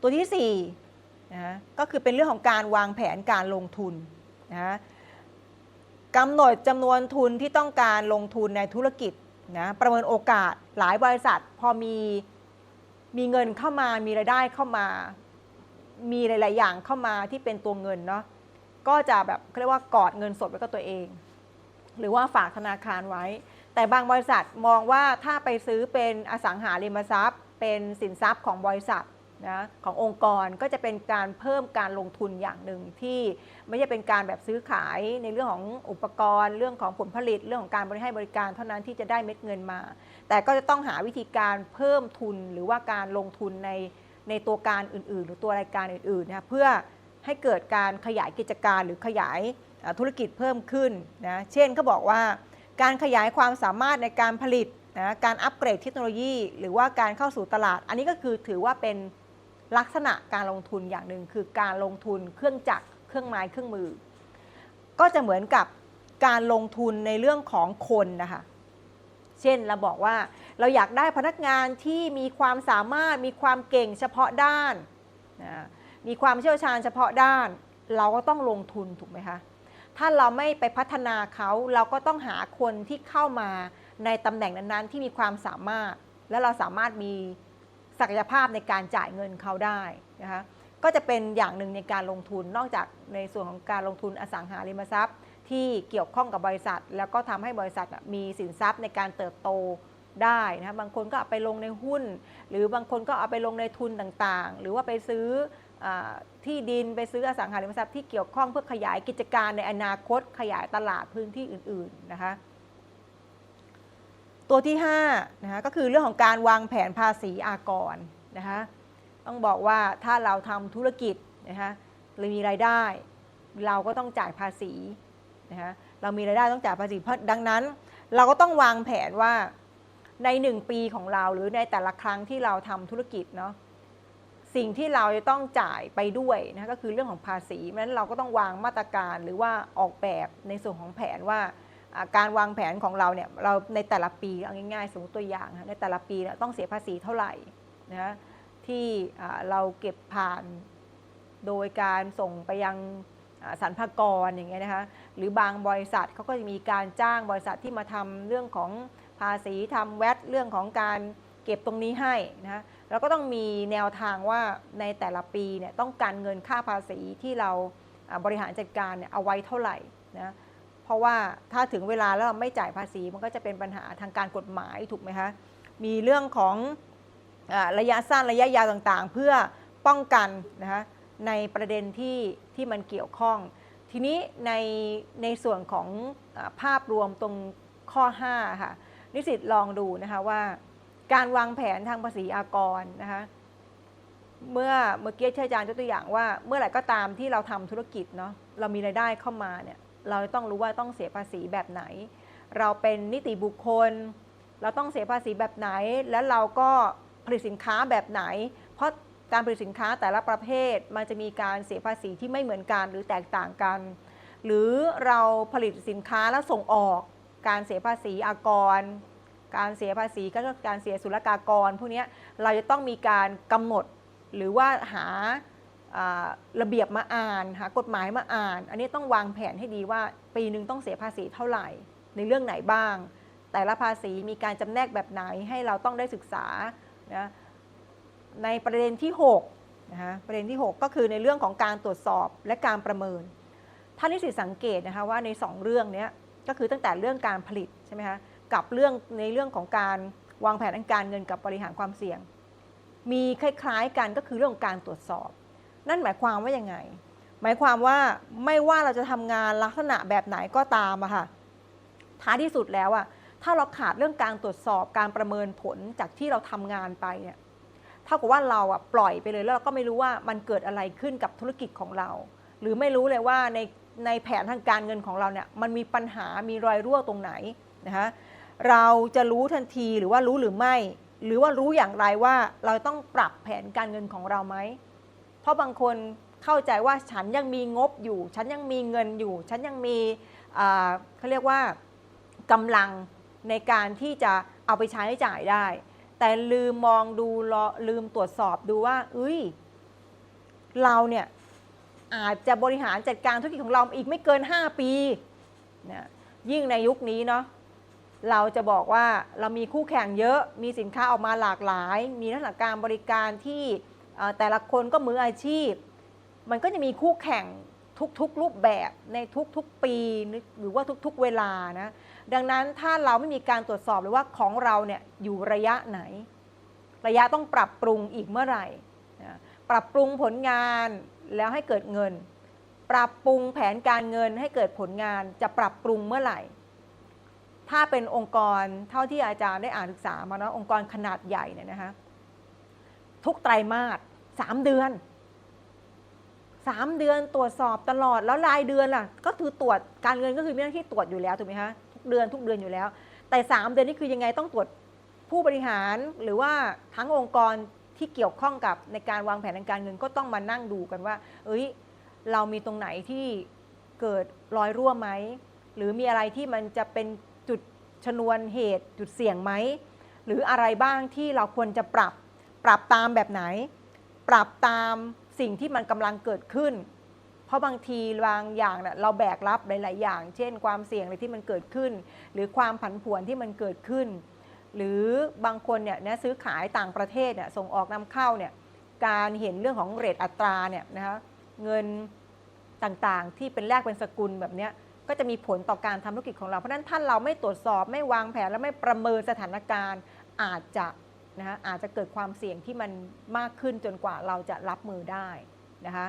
ตัวที่4นะก็คือเป็นเรื่องของการวางแผนการลงทุนนะกำหนดจำนวนทุนที่ต้องการลงทุนในธุรกิจนะประเมินโอกาสหลายบริษัท พอมีมีเงินเข้ามามีรายได้เข้ามา มีหลาย ๆ อย่างเข้ามาที่เป็นตัวเงินเนาะก็จะแบบเขาเรียกว่ากอดเงินสดไว้กับตัวเอง หรือว่าฝากธนาคารไว้ แต่บางบริษัทมองว่าถ้าไปซื้อเป็นอสังหาริมทรัพย์ เป็นสินทรัพย์ของบริษัท นะขององค์กรก็จะเป็นการเพิ่มการลงทุนอย่างหนึ่งที่ไม่ใช่เป็นการแบบซื้อขายในเรื่องของอุปกรณ์ เรื่องของผลผลิต เรื่องของการบริให้บริการเท่านั้นที่จะได้เม็ดเงินมา แต่ก็จะต้องหาวิธีการเพิ่มทุนหรือว่าการลงทุนในในตัวการอื่น ๆ หรือตัวรายการอื่นๆนะเพื่อให้เกิดการขยายกิจการหรือขยายธุรกิจเพิ่มขึ้นนะเช่นเขาบอกว่า การขยายความสามารถในการผลิตนะการอัปเกรดเทคโนโลยี หรือว่าการเข้าสู่ตลาด อันนี้ก็คือถือว่าเป็น ลักษณะการลงทุนอย่างหนึ่งคือการลงทุนเครื่องจักรเครื่องไม้เครื่องมือ ก็จะเหมือนกับการลงทุนในเรื่องของคนนะคะเช่นเราบอกว่าเราอยากได้พนักงานที่มีความสามารถมีความเก่งเฉพาะด้านนะมีความเชี่ยวชาญเฉพาะด้าน เราก็ต้องลงทุนถูกไหมคะถ้าเราไม่ไปพัฒนาเขาเราก็ต้องหาคนที่เข้ามาในตำแหน่งนั้นๆ ที่มีความสามารถ และเราสามารถมี ศักยภาพในการจ่ายเงินเขาได้นะคะก็จะเป็นอย่างหนึ่งในการลงทุนนอกจากในส่วนของการลงทุนอสังหาริมทรัพย์ ที่เกี่ยวข้องกับบริษัท แล้วก็ทำให้บริษัทมีสินทรัพย์ในการเติบโตได้นะบางคนก็เอาไปลงในหุ้น หรือบางคนก็เอาไปลงในทุนต่างๆ หรือว่าไปซื้ออที่ดินไปซื้ออสังหาริมทรัพย์ที่เกี่ยวข้องเพื่อขยายกิจการในอนาคตขยายตลาดพื้นที่อื่นๆนะคะ ตัวที่5นะคะก็คือเรื่องของการวางแผนภาษีอากรนะคะต้องบอกว่าถ้าเราทำธุรกิจนะคะเรามีรายได้ เราก็ต้องจ่ายภาษีนะคะเรามีรายได้ต้องจ่ายภาษีเพราะดังนั้น เราก็ต้องวางแผนว่าใน 1 ปีของเราหรือในแต่ละครั้งที่เราทำธุรกิจเนาะสิ่งที่เราจะต้องจ่ายไปด้วยนะก็คือเรื่องของภาษีเพราะฉะนั้นเราก็ต้องวางมาตรการหรือว่าออกแบบในส่วนของแผนว่า การวางแผนของเราเนี่ยเราในแต่ละปีเอาง่ายๆ สมมติตัวอย่างนะในแต่ละปีเนี่ยต้องเสียภาษีเท่าไหร่นะที่เราเก็บผ่านโดยการส่งไปยังสรรพากรอย่างเงี้ยนะคะหรือบางบริษัทเขาก็จะมีการจ้างบริษัทที่มาทำเรื่องของภาษีทำแวดเรื่องของการเก็บตรงนี้ให้นะเราก็ต้องมีแนวทางว่าในแต่ละปีเนี่ยต้องการเงินค่าภาษีที่เราอ่าบริหารจัดการเนี่ยเอาไว้เท่าไหร่นะ เพราะว่าถ้าถึงเวลาแล้วเราไม่จ่ายภาษีมันก็จะเป็นปัญหาทางการกฎหมายถูกไหมคะมีเรื่องของอระยะสั้นระยะยาวต่างๆ เพื่อป้องกันนะคะในประเด็นที่ที่มันเกี่ยวข้อง ทีนี้ในในส่วนของอภาพรวมตรงข้อ 5 ค่ะ นิสิตลองดูนะคะว่า การวางแผนทางภาษีอากรนะคะเมื่อเมื่อกี้ที่อาจารย์ยกตัวอย่างว่า เมื่อไหร่ก็ตามที่เราทำธุรกิจเนาะเรามีรายได้เข้ามาเนี่ย เราต้องรู้ว่าต้องเสียภาษีแบบไหน เราเป็นนิติบุคคล เราต้องเสียภาษีแบบไหน แล้วเราก็ผลิตสินค้าแบบไหน เพราะการผลิตสินค้าแต่ละประเภทมันจะมีการเสียภาษีที่ไม่เหมือนกันหรือแตกต่างกัน หรือเราผลิตสินค้าแล้วส่งออก การเสียภาษีอากร การเสียภาษีก็การเสียศุลกากรพวกนี้เราจะต้องมีการกำหนดหรือว่าหา ระเบียบมาอ่านหากฎหมายมาอ่าน อันนี้ต้องวางแผนให้ดีว่าปีหนึ่งต้องเสียภาษีเท่าไหร่ ในเรื่องไหนบ้าง แต่ละภาษีมีการจำแนกแบบไหนให้เราต้องได้ศึกษานะในประเด็นที่6นะคะประเด็นที่ 6 ก็คือในเรื่องของการตรวจสอบและการประเมินท่านนิสิตสังเกตนะคะว่าใน 2 เรื่องนี้ก็คือตั้งแต่เรื่องการผลิตใช่ไหมคะกับเรื่องในเรื่องของการวางแผนทางการเงินกับบริหารความเสี่ยง มีคล้ายๆกันก็คือเรื่องการตรวจสอบ นั่นหมายความว่ายังไง หมายความว่าไม่ว่าเราจะทำงานลักษณะแบบไหนก็ตามอะค่ะท้ายที่สุดแล้วอะถ้าเราขาดเรื่องการตรวจสอบการประเมินผลจากที่เราทำงานไปเนี่ยเท่ากับว่าเราอะปล่อยไปเลยแล้วเราก็ไม่รู้ว่ามันเกิดอะไรขึ้นกับธุรกิจของเรา หรือไม่รู้เลยว่าในในแผนทางการเงินของเราเนี่ยมันมีปัญหามีรอยรั่วตรงไหนนะคะเราจะรู้ทันทีหรือว่ารู้หรือไม่ หรือว่ารู้อย่างไรว่าเราต้องปรับแผนการเงินของเราไหม ราะบางคนเข้าใจว่าฉันยังมีงบอยู่ ฉันยังมีเงินอยู่ ฉันยังมีเขาเรียกว่ากำลังในการที่จะเอาไปใช้จ่ายได้ แต่ลืมมองดูลืมตรวจสอบดูว่าเอ้ย เราเนี่ยอาจจะบริหารจัดการธุรกิจของเราอีกไม่เกิน 5 ปีนะยิ่งในยุคนี้เนาะเราจะบอกว่าเรามีคู่แข่งเยอะ มีสินค้าออกมาหลากหลาย มีลักษณะการบริการที่ แต่ละคนก็มืออาชีพ มันก็จะมีคู่แข่งทุกๆ รูปแบบในทุกๆ ปีหรือว่าทุกๆ เวลานะดังนั้นถ้าเราไม่มีการตรวจสอบเลยว่าของเราเนี่ยอยู่ระยะไหน ระยะต้องปรับปรุงอีกเมื่อไหร่นะปรับปรุงผลงานแล้วให้เกิดเงิน ปรับปรุงแผนการเงินให้เกิดผลงานจะปรับปรุงเมื่อไหร่ ถ้าเป็นองค์กรเท่าที่อาจารย์ได้อ่านศึกษามานะองค์กรขนาดใหญ่เนี่ยนะคะทุกไตรมาส สามเดือนสามเดือนตรวจสอบตลอดแล้วรายเดือนล่ะ ก็คือตรวจการเงินก็คือมีหน้าที่ตรวจอยู่แล้วถูกไหมคะทุกเดือนทุกเดือนอยู่แล้ว แต่สามเดือนนี่คือยังไงต้องตรวจผู้บริหารหรือว่าทั้งองค์กรที่เกี่ยวข้องกับในการวางแผนทางการเงินก็ต้องมานั่งดูกันว่า เอ้ย เรามีตรงไหนที่เกิดรอยรั่วไหม หรือมีอะไรที่มันจะเป็นจุดชนวนเหตุจุดเสี่ยงไหม หรืออะไรบ้างที่เราควรจะปรับปรับตามแบบไหน ปรับตามสิ่งที่มันกำลังเกิดขึ้น เพราะบางทีบางอย่างเน่ะเราแบกรับหลาย ๆ อย่าง เช่น ความเสี่ยงอะไรที่มันเกิดขึ้น หรือความผันผวนที่มันเกิดขึ้น หรือบางคนเนี่ยนะซื้อขายต่างประเทศเนี่ยส่งออกนำเข้าเนี่ยการเห็นเรื่องของเรทอัตราเนี่ยนะคะเงินต่างๆ ที่เป็นแลกเป็นสกุลแบบเนี้ยก็จะมีผลต่อการทำธุรกิจของเรา เพราะฉะนั้นถ้าเราไม่ตรวจสอบไม่วางแผนและไม่ประเมินสถานการณ์อาจจะ นะคะอาจจะเกิดความเสี่ยงที่มันมากขึ้นจนกว่าเราจะรับมือได้นะคะ